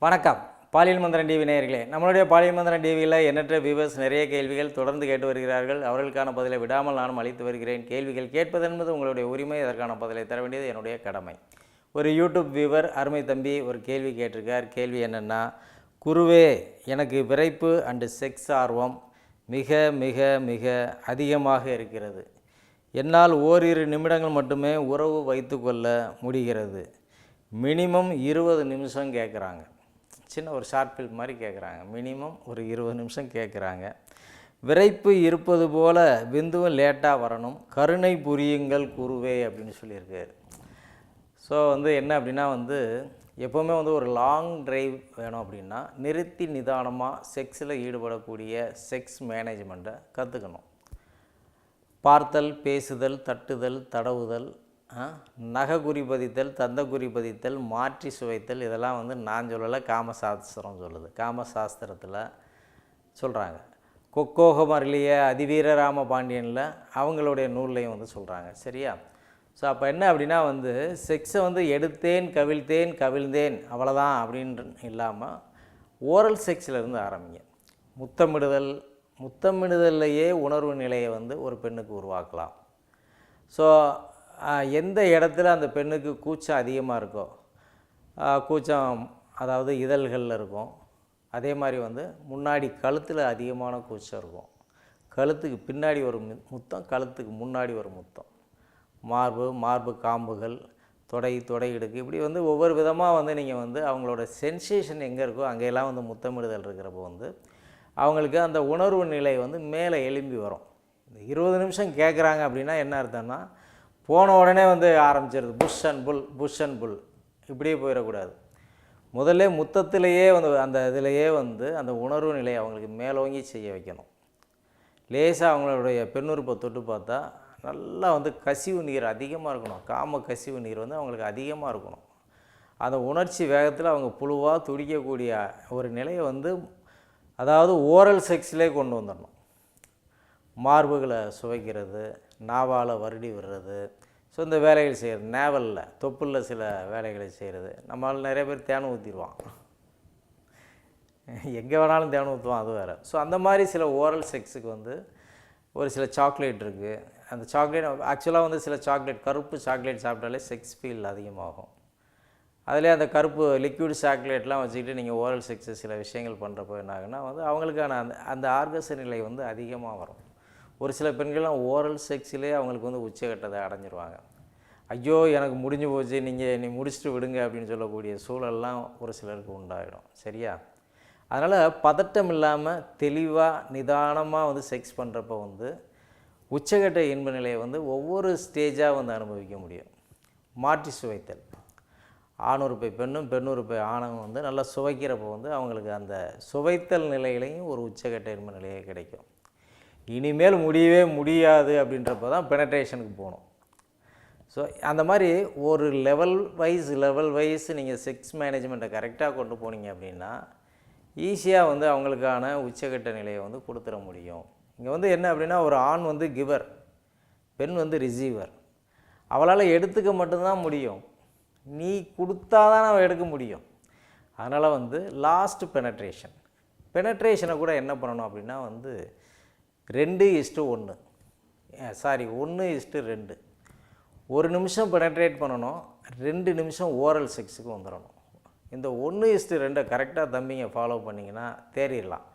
வணக்கம். பாலியல் மந்திரன் டிவி நேயர்களே நம்மளுடைய பாலியல் மந்திரன் டிவியில் எண்ணற்ற வியூவர்ஸ் நிறைய கேள்விகள் தொடர்ந்து கேட்டு வருகிறார்கள். அவர்களுக்கான பதிலை விடாமல் நானும் அளித்து வருகிறேன். கேள்விகள் கேட்பது என்பது உங்களுடைய உரிமை. அதற்கான பதிலை தர வேண்டியது என்னுடைய கடமை. ஒரு யூடியூப் வியூவர் அருமை தம்பி ஒரு கேள்வி கேட்டிருக்கார். கேள்வி என்னென்னா குருவே எனக்கு விரைப்பு அண்டு செக்ஸ் ஆர்வம் மிக மிக மிக அதிகமாக இருக்கிறது. என்னால் ஓரிரு நிமிடங்கள் மட்டுமே உறவு வைத்துக்கொள்ள முடிகிறது. மினிமம் இருபது நிமிஷம் கேட்குறாங்க. சின்ன ஒரு ஷார்ட் ஃபில்ம் மாதிரி கேட்குறாங்க மினிமம் ஒரு இருபது நிமிஷம் கேட்குறாங்க விரைப்பு இருப்பது போல் விந்துவும் லேட்டாக வரணும். கருணை புரியுங்கள் குருவே அப்படின்னு சொல்லியிருக்காரு. ஸோ வந்து என்ன அப்படின்னா வந்து எப்போவுமே வந்து ஒரு லாங் டிரைவ் வேணும் அப்படின்னா நிறுத்தி நிதானமாக செக்ஸில் ஈடுபடக்கூடிய செக்ஸ் மேனேஜ்மெண்ட்டை கற்றுக்கணும் பார்த்தல் பேசுதல் தட்டுதல் தடவுதல் நகை குறிப்பதித்தல் தந்த குறிப்பதித்தல் மாற்றி சுவைத்தல் இதெல்லாம் வந்து நான் சொல்லலை காமசாஸ்திரம் சொல்லுது. காமசாஸ்திரத்தில் சொல்கிறாங்க கொக்கோகமரிலிய அதிவீர ராம பாண்டியனில் அவங்களுடைய நூல்லையும் வந்து சொல்கிறாங்க சரியா? ஸோ அப்போ என்ன அப்படின்னா வந்து செக்ஸை வந்து எடுத்தேன் கவிழ்த்தேன் கவிழ்ந்தேன் அவ்வளோதான் அப்படின்ற இல்லாமல் ஓரல் செக்ஸிலிருந்து ஆரம்பிங்க. முத்தமிடுதல் முத்தமிடுதல்லையே உணர்வு நிலையை வந்து ஒரு பெண்ணுக்கு உருவாக்கலாம். ஸோ எந்த இடத்துல அந்த பெண்ணுக்கு கூச்சம் அதிகமாக இருக்கோ கூச்சம் அதாவது இதழ்களில் இருக்கும் அதே மாதிரி வந்து முன்னாடி கழுத்தில் அதிகமான கூச்சம் இருக்கும். கழுத்துக்கு பின்னாடி ஒரு முத்தம் கழுத்துக்கு முன்னாடி ஒரு முத்தம். மார்பு மார்பு காம்புகள் தொடை தொடை இடுக்கு இப்படி வந்து ஒவ்வொரு விதமாக வந்து நீங்கள் வந்து அவங்களோட சென்சேஷன் எங்கே இருக்கோ அங்கெல்லாம் வந்து முத்தமிடுதல் இருக்கிறப்போ வந்து அவங்களுக்கு அந்த உணர்வு நிலை வந்து மேலே எழும்பி வரும். இந்த இருபது நிமிஷம் கேட்குறாங்க அப்படின்னா என்ன அர்த்தம்னா போன உடனே வந்து ஆரம்பிச்சிருது. Push and pull push and pull. இப்படியே போயிடக்கூடாது. முதல்ல முத்தத்திலேயே வந்து அந்த இதிலேயே வந்து அந்த உணர்வு நிலையை அவங்களுக்கு மேலோங்கி செய்ய வைக்கணும். லேசாக அவங்களுடைய பெண்ணுறுப்பை தொட்டு பார்த்தா நல்லா வந்து கசிவு நீர் அதிகமாக இருக்கணும். காம கசிவு நீர் வந்து அவங்களுக்கு அதிகமாக இருக்கணும். அந்த உணர்ச்சி வேகத்தில் அவங்க புழுவாக துடிக்கக்கூடிய ஒரு நிலையை வந்து அதாவது ஓரல் செக்ஸ்லேயே கொண்டு வந்துடணும். மார்புகளை சுவைக்கிறது நாவால் வருடி விடுறது. ஸோ இந்த வேலைகள் செய்கிறது நேவலில் தொப்புளில் சில வேலைகளை செய்கிறது நம்மளால் நிறைய பேர் தேன் ஊற்றிடுவான் எங்கே வேணாலும் தேன் ஊற்றுவான் அது வேறு. ஸோ அந்த மாதிரி சில ஓரல் செக்ஸுக்கு வந்து ஒரு சில சாக்லேட் இருக்குது அந்த சாக்லேட் ஆக்சுவலாக வந்து சில சாக்லேட் கருப்பு சாக்லேட் சாப்பிட்டாலே செக்ஸ் ஃபீல் அதிகமாகும். அதிலே அந்த கருப்பு லிக்விட் சாக்லேட்லாம் வச்சுக்கிட்டு நீங்கள் ஓரல் செக்ஸு சில விஷயங்கள் பண்ணுறப்போ என்ன ஆகுன்னா வந்து அவங்களுக்கான அந்த அந்த ஆர்கச நிலை வந்து அதிகமாக வரும். ஒரு சில பெண்கள்லாம் ஓரல் செக்ஸிலே அவங்களுக்கு வந்து உச்சகட்டத்தை அடைஞ்சிருவாங்க. ஐயோ எனக்கு முடிஞ்சு போச்சு நீங்கள் நீ முடிச்சுட்டு விடுங்க அப்படின்னு சொல்லக்கூடிய சூழல்லாம் ஒரு சிலருக்கு உண்டாகிடும் சரியா? அதனால் பதட்டம் இல்லாமல் தெளிவாக நிதானமாக வந்து செக்ஸ் பண்ணுறப்போ வந்து உச்சகட்ட இன்ப நிலையை வந்து ஒவ்வொரு ஸ்டேஜாக வந்து அனுபவிக்க முடியும். மாற்றி சுவைத்தல். ஆணுறுப்பை பெண்ணும் பெண்ணுறுப்பை ஆணும் வந்து நல்லா சுவைக்கிறப்போ வந்து அவங்களுக்கு அந்த சுவைத்தல் நிலையிலையும் ஒரு உச்சகட்ட இன்ப நிலையே கிடைக்கும். இனிமேல் முடியவே முடியாது அப்படின்றப்ப தான் பெனட்ரேஷனுக்கு போகணும். ஸோ அந்த மாதிரி ஒரு லெவல் வைஸ் லெவல் வைஸ் நீங்கள் செக்ஸ் மேனேஜ்மெண்ட்டை கரெக்டாக கொண்டு போனீங்க அப்படின்னா ஈஸியாக வந்து அவங்களுக்கான உச்சகட்ட நிலையை வந்து கொடுத்துட முடியும். இங்கே வந்து என்ன அப்படின்னா ஒரு ஆண் வந்து கிவர் பெண் வந்து ரிசீவர் அவளால் எடுத்துக்க மட்டும்தான் முடியும். நீ கொடுத்தா தான் அவள் எடுக்க முடியும். அதனால் வந்து லாஸ்ட் பெனட்ரேஷன் பெனட்ரேஷனை கூட என்ன பண்ணணும் அப்படின்னா வந்து ரெண்டு இஸ்ட்டு ஒன்று சாரி ஒன்று இஸ்ட்டு ரெண்டு. ஒரு நிமிஷம் பெனட்ரேட் பண்ணணும் ரெண்டு நிமிஷம் ஓரல் செக்ஸுக்கு வந்துடணும் இந்த ஒன்று இஸ்ட்டு ரெண்டை கரெக்டாக தம்பிங்க ஃபாலோ பண்ணிங்கன்னா தேறிடலாம்.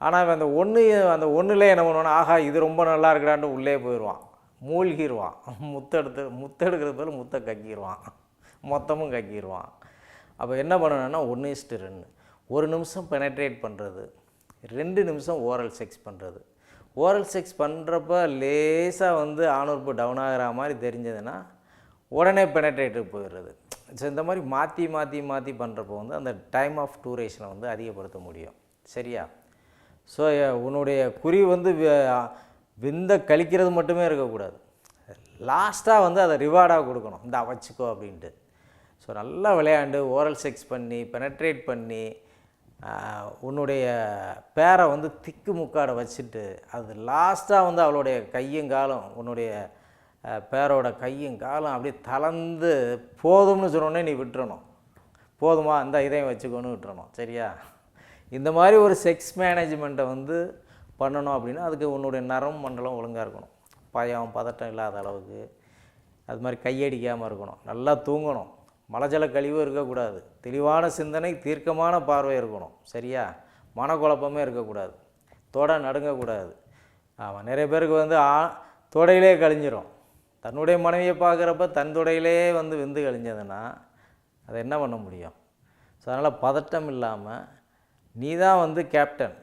ஆனால் அந்த ஒன்று அந்த ஒன்றுலேயே என்ன பண்ணுவோன்னா ஆஹா இது ரொம்ப நல்லா இருக்குடான்ட்டு உள்ளே போயிடுவான். மூழ்கிடுவான் முத்தெடுத்து முத்தெடுக்கிறது போல் முத்தை கக்கிடுவான் மொத்தமும் கக்கிடுவான் அப்போ என்ன பண்ணணும்னா ஒன்று இஸ்ட்டு ரெண்டு. ஒரு நிமிஷம் பெனட்ரேட் பண்ணுறது ரெண்டு நிமிஷம் ஓரல் செக்ஸ் பண்ணுறது ஓரல் செக்ஸ் பண்ணுறப்ப லேசாக வந்து ஆணுறுப்பு டவுன் ஆகிற மாதிரி தெரிஞ்சதுன்னா உடனே பெனட்ரேட்டுக்கு போயிடுறது. ஸோ இந்த மாதிரி மாற்றி மாற்றி மாற்றி பண்ணுறப்போ வந்து அந்த டைம் ஆஃப் டூரேஷனை வந்து அதிகப்படுத்த முடியும். சரியா? ஸோ உன்னுடைய குறி வந்து விந்த கழிக்கிறது மட்டுமே இருக்கக்கூடாது. லாஸ்ட்டாக வந்து அதை ரிவார்டாக கொடுக்கணும். இந்த வச்சுக்கோ அப்படின்ட்டு. ஸோ நல்லா விளையாண்டு ஓரல் செக்ஸ் பண்ணி பெனட்ரேட் பண்ணி உன்னுடைய பேரை வந்து திக்கு முக்காட வச்சுட்டு அது லாஸ்ட்டாக வந்து அவளுடைய கையும் காலம் உன்னுடைய பேரோட கையும் காலம் அப்படியே தளர்ந்து போதும்னு சொன்னோடனே நீ விட்டுறணும். போதுமா இந்த இதையும் வச்சுக்கோன்னு விட்டுறணும் சரியா? இந்த மாதிரி ஒரு செக்ஸ் மேனேஜ்மெண்ட்டை வந்து பண்ணணும் அப்படின்னா அதுக்கு உன்னுடைய நரம் மண்டலம் ஒழுங்காக இருக்கணும். பயம் பதட்டம் இல்லாத அளவுக்கு. அது மாதிரி கையடிக்காமல் இருக்கணும். நல்லா தூங்கணும். மலஜல கழிவு இருக்கக்கூடாது. தெளிவான சிந்தனை தீர்க்கமான பார்வை இருக்கணும். சரியா? மனக்குழப்பமே இருக்கக்கூடாது. தொடை நடுங்கக்கூடாது. ஆமாம் நிறைய பேருக்கு வந்து ஆ தொடையிலே கழிஞ்சிரும். தன்னுடைய மனைவியை பார்க்குறப்ப தன் தொடையிலே வந்து விந்து கழிஞ்சதுன்னா அதை என்ன பண்ண முடியும்? ஸோ அதனால் பதட்டம் இல்லாமல் நீ தான் வந்து கேப்டன்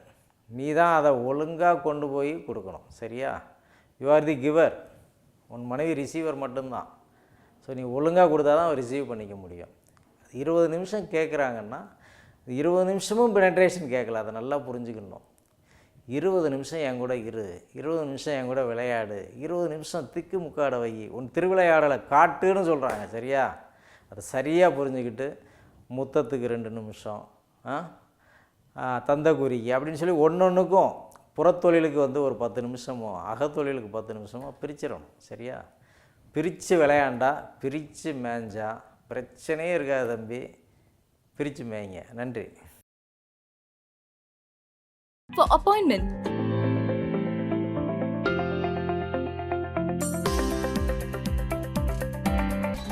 நீ தான் அதை ஒழுங்காக கொண்டு போய் கொடுக்கணும். சரியா? யூ ஆர் தி கிவர் உன் மனைவி ரிசீவர் மட்டும்தான். ஸோ நீ ஒழுங்காக கொடுத்தா தான் ரிசீவ் பண்ணிக்க முடியும். இருபது நிமிஷம் கேட்குறாங்கன்னா இருபது நிமிஷமும் பெனட்ரேஷன் கேட்கல அதை நல்லா புரிஞ்சுக்கணும். இருபது நிமிஷம் என் கூட இரு இருபது நிமிஷம் என் கூட விளையாடு இருபது நிமிஷம் திக்கு முக்காட வை உன் திருவிளையாடலை காட்டுன்னு சொல்கிறாங்க சரியா? அதை சரியாக புரிஞ்சுக்கிட்டு முத்தத்துக்கு ரெண்டு நிமிஷம் ஆ? அப்படின்னு சொல்லி ஒன்று ஒன்றுக்கும் புறத்தொழிலுக்கு வந்து ஒரு பத்து நிமிஷமோ அகத்தொழிலுக்கு பத்து நிமிஷமோ பிரிச்சிடணும் சரியா? பிரித்து விளையாண்டா பிரித்து மேய்ஞ்சா பிரச்சனையே இருக்காது தம்பி பிரித்து மேய்ங்க நன்றி For appointment,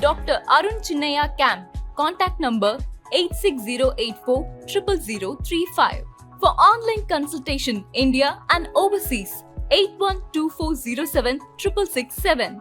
Dr. Arun Chinnaya Camp. Contact number 86084 00035. For online consultation, India and overseas, 812407